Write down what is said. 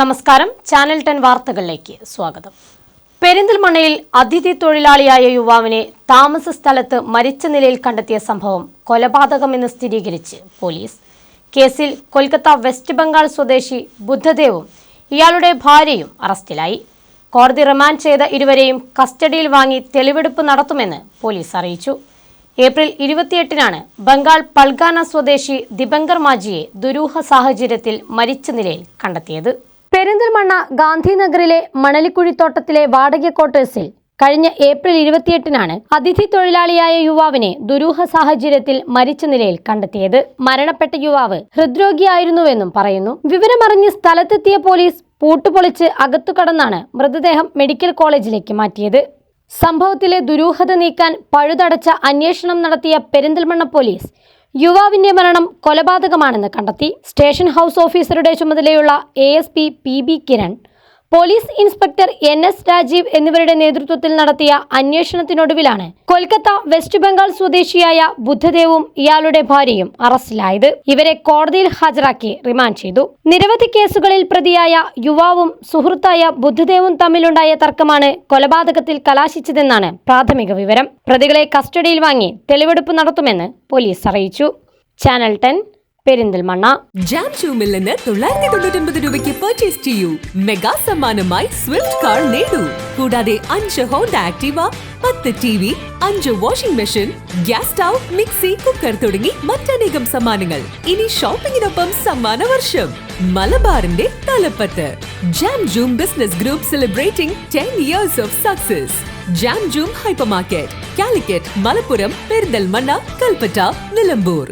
നമസ്കാരം. Channel ten വാർത്തകളിലേക്ക് സ്വാഗതം. പെരിന്തൽമണ്ണയിൽ അതിഥി തൊഴിലാളിയായ യുവാവിനെ താമസ സ്ഥലത്ത് മരിച്ച നിലയിൽ കണ്ടെത്തിയ സംഭവം കൊലപാതകമെന്ന് സ്ഥിരീകരിച്ച് പോലീസ്. കേസിൽ കൊൽക്കത്ത വെസ്റ്റ് ബംഗാൾ സ്വദേശി ബുദ്ധദേവും ഇയാളുടെ ഭാര്യയും അറസ്റ്റിലായി. കോടതി റിമാൻഡ് ചെയ്ത ഇരുവരെയും കസ്റ്റഡിയിൽ വാങ്ങി തെളിവെടുപ്പ് നടത്തുമെന്ന് പോലീസ് അറിയിച്ചു. ഏപ്രിൽ ഇരുപത്തിയെട്ടിനാണ് ബംഗാൾ പൾഗാന സ്വദേശി ദിബങ്കർ മാജിയെ ദുരൂഹ സാഹചര്യത്തിൽ മരിച്ച നിലയിൽ കണ്ടെത്തിയത്. പെരിന്തൽമണ്ണ ഗാന്ധിനഗറിലെ മണലിക്കുഴിത്തോട്ടത്തിലെ വാടക ക്വാർട്ടേഴ്സിൽ കഴിഞ്ഞ ഏപ്രിൽ ഇരുപത്തിയെട്ടിനാണ് അതിഥി തൊഴിലാളിയായ യുവാവിനെ ദുരൂഹ സാഹചര്യത്തിൽ മരിച്ച നിലയിൽ കണ്ടെത്തിയത്. മരണപ്പെട്ട യുവാവ് ഹൃദ്രോഗിയായിരുന്നുവെന്നും പറയുന്നു. വിവരമറിഞ്ഞ് സ്ഥലത്തെത്തിയ പോലീസ് പൂട്ടുപൊളിച്ച് അകത്തു കടന്നാണ് മൃതദേഹം മെഡിക്കൽ കോളേജിലേക്ക് മാറ്റിയത്. സംഭവത്തിലെ ദുരൂഹത നീക്കാൻ പഴുതടച്ച അന്വേഷണം നടത്തിയ പെരിന്തൽമണ്ണ പോലീസ് യുവാവിന്റെ മരണം കൊലപാതകമാണെന്ന് കണ്ടെത്തി സ്റ്റേഷൻ ഹൗസ് ഓഫീസറുടെ ചുമതലയുള്ള A S P P B Kiran police inspector N S Rajeev എന്നിവരുടെ നേതൃത്വത്തിൽ നടത്തിയ അന്വേഷണത്തിനൊടുവിലാണ് കൊൽക്കത്ത വെസ്റ്റ് ബംഗാൾ സ്വദേശിയായ ബുദ്ധദേവും ഇയാളുടെ ഭാര്യയും അറസ്റ്റിലായത്. ഇവരെ കോടതിയിൽ ഹാജരാക്കി റിമാൻഡ് ചെയ്തു. നിരവധി കേസുകളിൽ പ്രതിയായ യുവാവും സുഹൃത്തായ ബുദ്ധദേവും തമ്മിലുണ്ടായ തർക്കമാണ് കൊലപാതകത്തിൽ കലാശിച്ചതെന്നാണ് പ്രാഥമിക വിവരം. പ്രതികളെ കസ്റ്റഡിയിൽ വാങ്ങി തെളിവെടുപ്പ് നടത്തുമെന്ന് പോലീസ് അറിയിച്ചു. Channel ten Perinthalmanna. ജാം ഷൂമിൽ നിന്ന് തൊള്ളായിരത്തി തൊണ്ണൂറ്റൊൻപത് രൂപയ്ക്ക് പർച്ചേസ് ചെയ്യൂ. മെഗാ സമ്മാനമായി സ്വിഫ്റ്റ് കാർ നേടൂ. കൂടാതെ അഞ്ച് ഹോണ്ട ആക്ടീവ പത്ത് ടി വി അഞ്ച് washing machine gas stove mixie cooker തുടങ്ങി മറ്റനേകം സമ്മാനങ്ങൾ. ഇനി ഷോപ്പിംഗിനൊപ്പം സമ്മാന വർഷം മലബാറിന്റെ തലപ്പത്ത്. Jam Joom business group celebrating ten years of success Jam Joom hyper market Calicut Malappuram Perinthalmanna Kalpetta Nilambur.